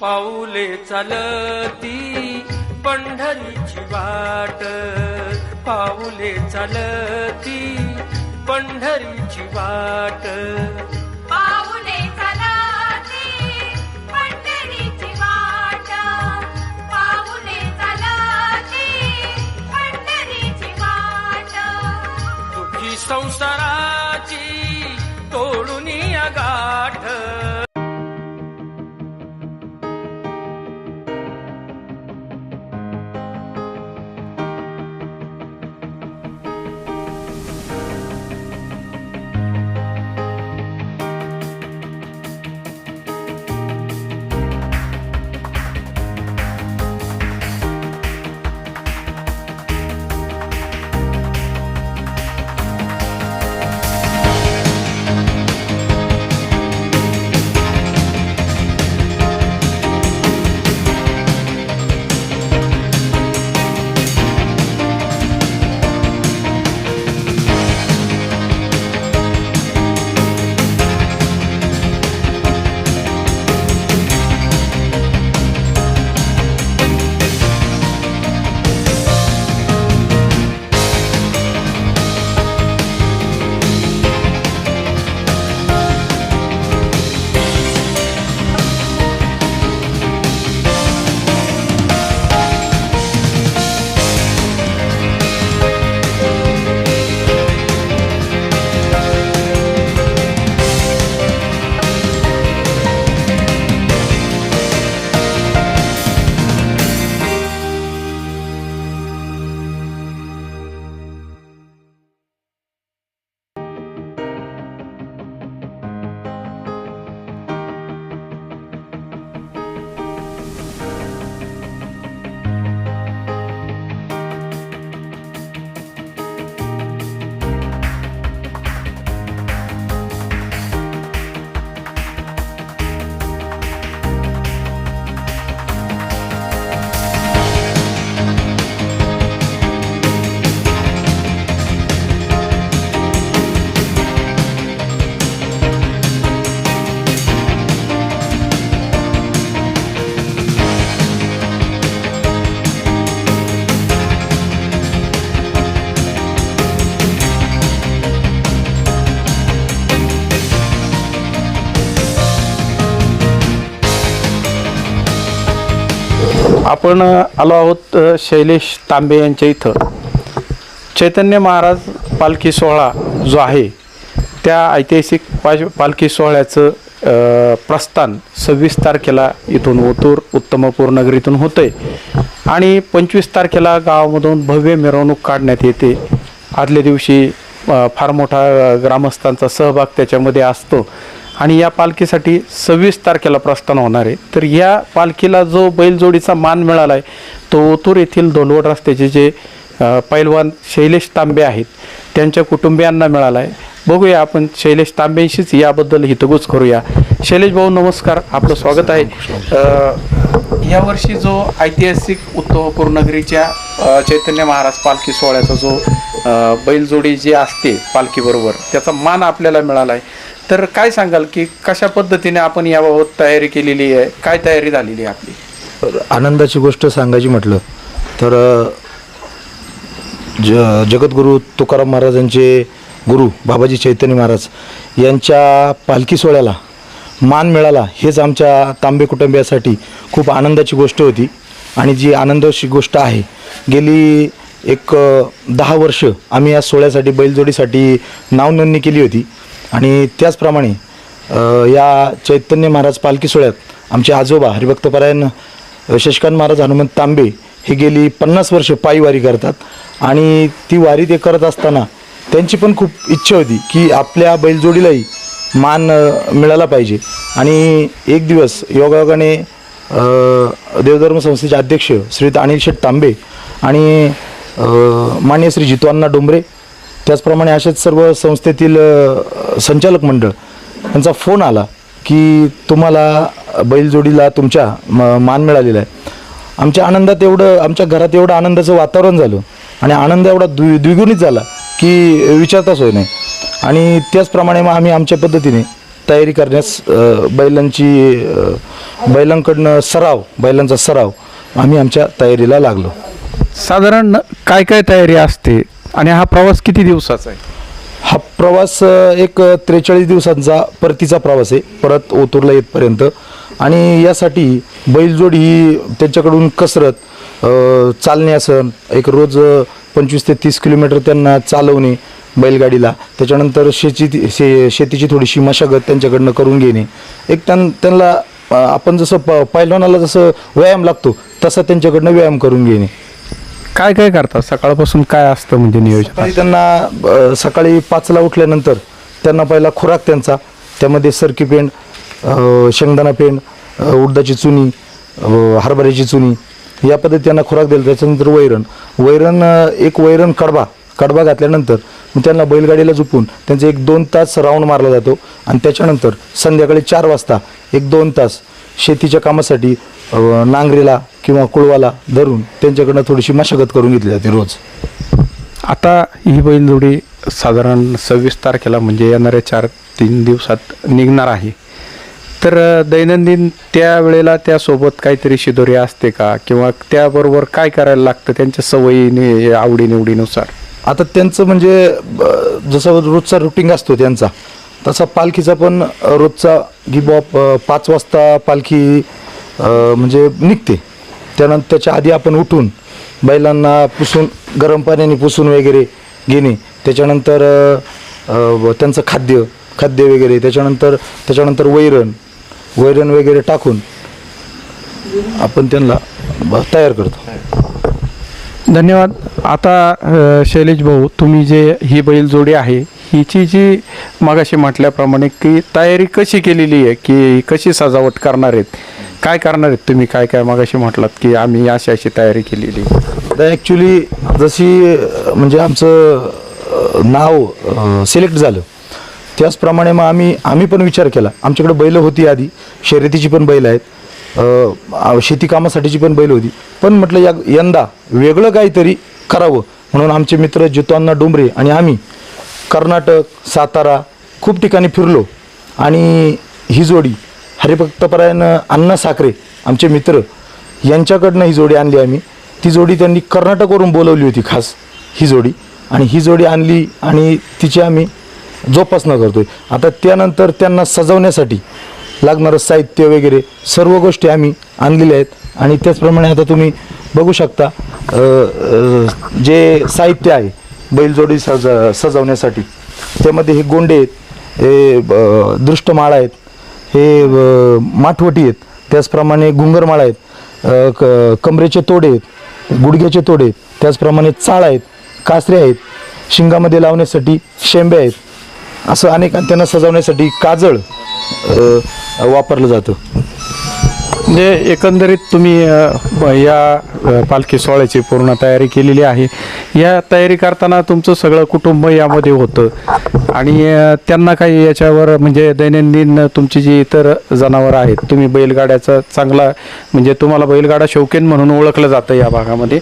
पाऊले चालती पंढरीची वाट. पाऊले चालती पंढरीची वाट. पाऊले चालती पंढरीची वाट. पाऊले चालती पंढरीची वाट. दुःखी संसाराची आपण आलो आहोत शैलेश तांबे यांच्या इथं. चैतन्य महाराज पालखी सोहळा जो आहे त्या ऐतिहासिक पाश पालखी सोहळ्याचं प्रस्थान सव्वीस तारखेला इथून ओतूर उत्तमपूर नगरीतून होतंय. आणि पंचवीस तारखेला गावामधून भव्य मिरवणूक काढण्यात येते. आदल्या दिवशी फार मोठा ग्रामस्थांचा सहभाग त्याच्यामध्ये असतो. आणि या पालखीसाठी सव्वीस तारखेला प्रस्थान होणार आहे. तर या पालखीला जो बैलजोडीचा मान मिळाला आहे तो ओतूर येथील धोलवड रस्त्याचे जे पैलवान शैलेश तांबे आहेत त्यांच्या कुटुंबियांना मिळाला आहे बघूया आपण शैलेश तांबेंशीच याबद्दल हितगुज करूया. शैलेश भाऊ नमस्कार. आपलं स्वागत आहे. यावर्षी जो ऐतिहासिक उत्तमपूर नगरीच्या चैतन्य महाराज पालखी सोहळ्याचा जो बैलजोडी जी असते पालखीबरोबर त्याचा मान आपल्याला मिळाला आहे तर काय सांगाल की कशा पद्धतीने आपण याबाबत तयारी केलेली आहे? काय तयारी झालेली आहे आपली? आनंदाची गोष्ट सांगायची म्हटलं तर ज जगद्गुरू तुकाराम महाराजांचे गुरु बाबाजी चैतन्य महाराज यांच्या पालखी सोहळ्याला मान मिळाला हेच आमच्या तांबे कुटुंबियासाठी खूप आनंदाची गोष्ट होती. आणि जी आनंदाची गोष्ट आहे गेली एक दहा वर्ष आम्ही या सोहळ्यासाठी बैलजोडीसाठी नावनोंदणी केली होती. आणि त्याचप्रमाणे या चैतन्य महाराज पालखी सोहळ्यात आमचे आजोबा हरिभक्तपरायण शशिकांत महाराज हनुमंत तांबे हे गेली पन्नास वर्ष पायी वारी करतात. आणि ती वारी ते करत असताना त्यांची पण खूप इच्छा होती की आपल्या बैलजोडीलाही मान मिळाला पाहिजे. आणि एक दिवस योगायोगाने देवधर्म संस्थेचे अध्यक्ष श्री अनिल शेठ तांबे आणि मान्य श्री जितवान्ना डोंबरे त्याचप्रमाणे असेच सर्व संस्थेतील संचालक मंडळ यांचा फोन आला की तुम्हाला बैलजोडीला तुमच्या म मान मिळालेला आहे. आमच्या आनंदात एवढं आमच्या घरात एवढं आनंदाचं वातावरण झालं आणि आनंद एवढा द्वि द्विगुणित झाला की विचारताच होय नाही. आणि त्याचप्रमाणे मग आम्ही आमच्या पद्धतीने तयारी करण्यास बैलांची बैलांकडनं सराव बैलांचा सराव आम्ही आमच्या तयारीला लागलो. साधारण काय काय तयारी असते? आणि हा प्रवास किती दिवसाचा आहे? हा प्रवास एक त्रेचाळीस दिवसांचा परतीचा प्रवास आहे. परत ओतूरला येतपर्यंत. आणि यासाठी बैलजोडी ही त्यांच्याकडून कसरत चालणे असन एक रोज पंचवीस ते तीस किलोमीटर त्यांना चालवणे बैलगाडीला. त्याच्यानंतर शेती शे शेतीची थोडीशी मशागत त्यांच्याकडनं करून घेणे. एक त्यां त्यांना आपण जसं प पैलवानाला जसं व्यायाम लागतो तसा त्यांच्याकडनं व्यायाम करून घेणे. काय काय करतात? सकाळपासून काय असतं म्हणजे नियोजन? सकाळी त्यांना अ, सकाळी पाचला उठल्यानंतर त्यांना पहिला खुराक त्यांचा. त्यामध्ये सरकी पेंड अ, शेंगदाणा पेंड अ, उडदाची चुनी अ, हरभऱ्याची चुनी या पद्धतीने त्यांना खुराक दिला. त्याच्यानंतर वैरण. वैरण अ, एक वैरण कडबा कडबा घातल्यानंतर मग त्यांना बैलगाडीला झुपून त्यांचं एक दोन तास राऊंड मारला जातो. आणि त्याच्यानंतर संध्याकाळी चार वाजता एक दोन तास शेतीच्या कामासाठी अ, नांगरीला किंवा कुळवाला धरून त्यांच्याकडनं थोडीशी मशागत करून घेतली जाते रोज. आता ही बैलजोडी साधारण सव्वीस तारखेला म्हणजे येणाऱ्या चार तीन दिवसात निघणार आहे. तर दैनंदिन त्या वेळेला त्यासोबत काहीतरी शिदोरी असते का? किंवा त्याबरोबर काय करायला लागतं त्यांच्या सवयीने आवडीनिवडीनुसार? आता त्यांचं म्हणजे जसं रोजचा रुटीन असतो त्यांचा तसा पालखीचा पण रोजचा की बुवा प- पाच वाजता पालखी म्हणजे निघते. त्यानंतर त्याच्या आधी आपण उठून बैलांना पुसून गरम पाण्याने पुसून वगैरे घेणे. त्याच्यानंतर त्यांचं खाद्य खाद्य वगैरे. त्याच्यानंतर त्याच्यानंतर वैरण वैरण वगैरे टाकून आपण त्यांना ब- तयार करतो. धन्यवाद. आता शैलेश भाऊ तुम्ही जे ही बैलजोडी आहे हिची जी मागाशी म्हटल्याप्रमाणे की तयारी कशी केलेली आहे की कशी सजावट करणार आहेत? काय करणार आहेत तुम्ही? काय काय मगाशी म्हटलात की आम्ही अशी अशी तयारी केलेली. आहे. आता ॲक्च्युली जशी म्हणजे आमचं नाव सिलेक्ट झालं. त्याचप्रमाणे मग आम्ही आम्ही पण विचार केला. आमच्याकडे बैल होती आधी. शर्यतीची पण बैल आहेत. शेतीकामासाठीची शेती कामासाठीची पण बैल होती. पण म्हटलं या यंदा वेगळं काहीतरी करावं. म्हणून आमचे मित्र जितवांना डोंबरे आणि आम्ही कर्नाटक सातारा खूप ठिकाणी फिरलो. आणि ही जोडी हरिभक्तपरायण अण्णा साखरे आमचे मित्र यांच्याकडनं ही जोडी आणली आम्ही. ती जोडी त्यांनी कर्नाटकवरून बोलवली होती खास ही जोडी. आणि ही जोडी आणली आणि तिची आम्ही जोपासना करतोय. आता त्यानंतर त्यांना सजवण्यासाठी लागणारं साहित्य वगैरे सर्व गोष्टी आम्ही आणलेल्या आहेत. आणि त्याचप्रमाणे आता तुम्ही बघू शकता जे साहित्य आहे बैलजोडी सज सजवण्यासाठी त्यामध्ये हे गोंडे आहेत हे ब- दृष्टमाळा आहेत हे माठवटी आहेत. त्याचप्रमाणे गुंगरमाळ आहेत. क कमरेचे तोडे आहेत. गुडघ्याचे तोडे आहेत. त्याचप्रमाणे चाळ आहेत. कासरे आहेत. शिंगामध्ये लावण्यासाठी शेंबे आहेत. असं अनेक त्यांना सजवण्यासाठी काजळ वापरलं जातं. म्हणजे एकंदरीत तुम्ही या पालखी सोहळ्याची पूर्ण तयारी केलेली आहे. या तयारी करताना तुमचं सगळं कुटुंब यामध्ये होतं. आणि त्यांना काही याच्यावर म्हणजे दैनंदिन तुमची जी इतर जनावरं आहेत तुम्ही बैलगाड्याचा चांगला म्हणजे तुम्हाला बैलगाडा शौकीन म्हणून ओळखलं जातं या भागामध्ये.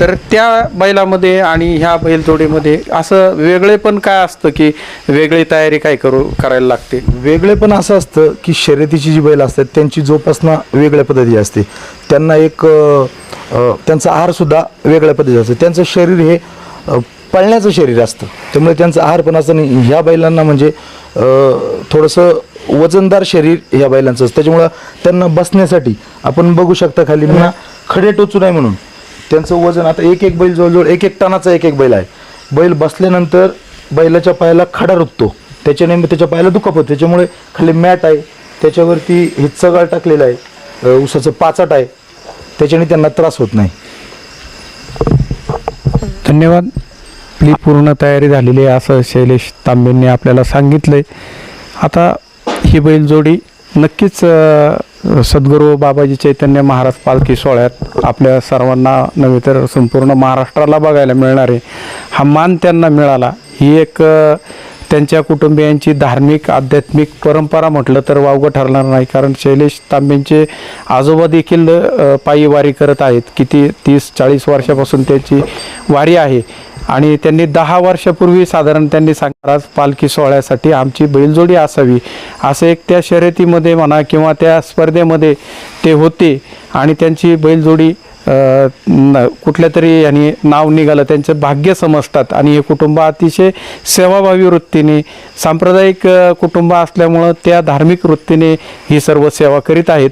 तर त्या बैलामध्ये आणि ह्या बैलजोडीमध्ये असं वेगळे पण काय असतं की वेगळी तयारी काय करू करायला लागते? वेगळे पण असं असतं की शर्यतीची जी बैल असतात त्यांची जोपासना वेगळ्या पद्धती असते. त्यांना एक त्यांचा आहारसुद्धा वेगळ्या पद्धती असतो. त्यांचं शरीर हे पळण्याचं शरीर असतं. त्यामुळे त्यांचं आहार पण असतं नाही ह्या बैलांना म्हणजे थोडंसं वजनदार शरीर ह्या बैलांचं असतं. त्याच्यामुळं त्यांना बसण्यासाठी आपण बघू शकता खाली ना खडे टोचू नये म्हणून. त्यांचं वजन आता एक एक बैल जवळजवळ एक एक टनाचा एक एक बैल आहे. बैल बसल्यानंतर बैलाच्या पायाला खडा रुततो. त्याच्याने मग त्याच्या पायाला दुखापत त्याच्यामुळे खाली मॅट आहे. त्याच्यावरती हे चगाळ टाकलेलं आहे. उसाचं पाचट पाचाट आहे. त्याच्याने त्यांना त्रास होत नाही. धन्यवाद. आपली पूर्ण तयारी झालेली आहे असं शैलेश तांबेंनी आपल्याला सांगितलं आहे आता ही बैलजोडी नक्कीच सद्गुरू बाबाजी चैतन्य महाराज पालखी सोहळ्यात आपल्या सर्वांना नव्हे तर संपूर्ण महाराष्ट्राला बघायला मिळणार आहे हा मान त्यांना मिळाला. ही एक त्यांच्या कुटुंबियांची धार्मिक आध्यात्मिक परंपरा म्हटलं तर वावगं ठरणार नाही. कारण शैलेश तांबेंचे आजोबा देखील पायी वारी करत आहेत. किती तीस चाळीस वर्षापासून त्यांची वारी आहे. आणि त्यांनी दहा वर्षापूर्वी साधारण त्यांनी सांगणार आज पालखी सोहळ्यासाठी आमची बैलजोडी असावी. असं एक त्या शर्यतीमध्ये म्हणा किंवा त्या स्पर्धेमध्ये ते होते आणि त्यांची बैलजोडी कुठल्या तरी यांनी नाव निघालं त्यांचं भाग्य समजतात. आणि हे कुटुंब अतिशय सेवाभावी वृत्तीने सांप्रदायिक कुटुंब असल्यामुळं त्या धार्मिक वृत्तीने ही सर्व सेवा करीत आहेत.